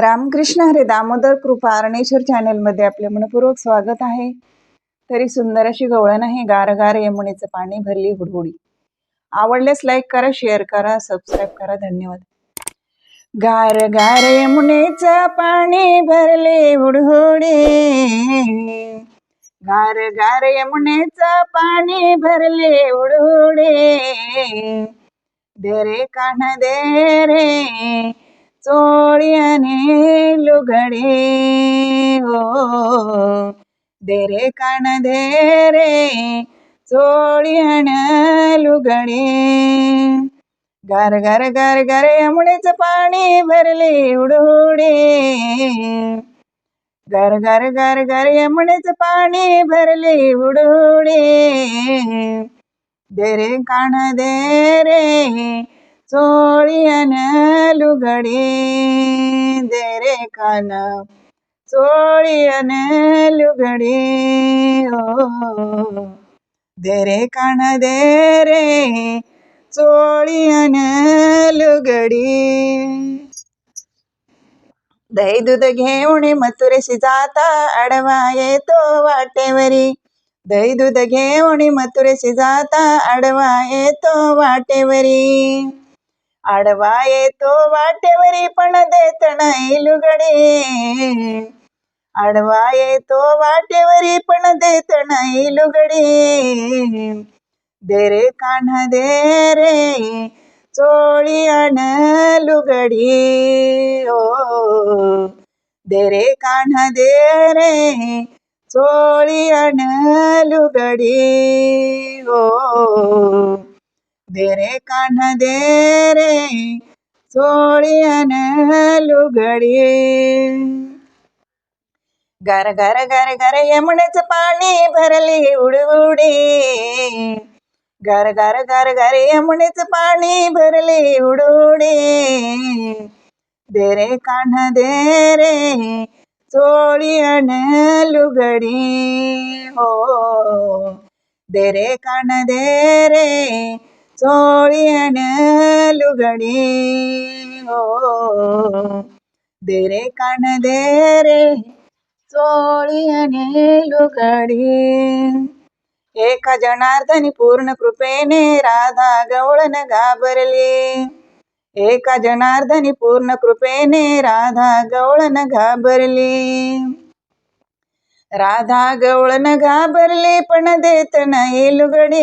रामकृष्ण हरे दामोदर कृपा अरणेश्वर चॅनेलमध्ये आपले मनपूर्वक स्वागत आहे. तरी सुंदर अशी गवळण आहे गार गार यमुनेचं पाणी भरली हुडहुडी. आवडल्यास लाईक करा शेअर करा सबस्क्राईब करा धन्यवाद. गार गार यमुनेचं पाणी भरले हुडहुडी. गार गार यमुनेचं पाणी भरले हुडहुडी. दे रे काना दे रे. चोळ्याने लुगडे हो. दे रे कान दे रे चोळ्यान लुगडे. घर घर गार गार यमुनेचं पाणी भरले उडुडे. घर घर घर घर यमुनेचं पाणी भरले उडुडे. दे रे कान दे रे चोळियन लुगडे दे रे कान चोळियन लुगडे हो दे रे कान दे रे चोळियन लुगडी दही दूध घेऊन मथुरेशी जाता आडवा येतो वाटेवरी दही दूध घेऊन मथुरेशी जाता आडवा येतो वाटेवरी पण देत नाही लुगडे. आडवा येतो वाटेवरी पण देत नाही लुगडे. दे रे कान दे रे चोळी आण लुगडी. ओ दे रे कान दे रे चोळी आण लुगडी. ओ दे रे कान दे रे चोळी लुगडी घर घर घर घर यमुनेचं पाणी भरली उडउडे गार घर घर घर यमुनेचं पाणी भरले उडुडे दे रे कान दे रे चोळी लुगडी हो दे रे कान दे रे चोळी अन लुगडी हो दे रे कान दे रे लुगडी एका जनार्दनी पूर्ण कृपेने राधा गवळण घाबरली एका जनार्दनी पूर्ण कृपेने राधा गवळण घाबरली राधा गवळण घाबरली पण देत नाही लुगडी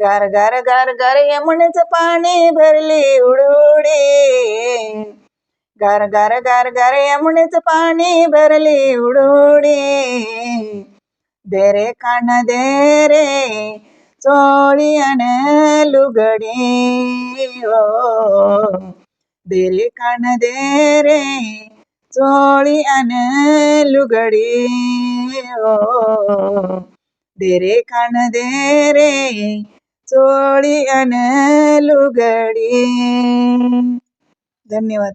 गार गार गार गार यमुनेचं पाणी भरली उडुडी गार गार गार गार यमुनेचं पाणी भरली उडुडी दे रे कान दे रे चोळी अन लुगडी ओ. दे रे कान दे रे चोळी अन लुगडी ओ. दे रे कान दे रे चोळी अन लुगडी. धन्यवाद.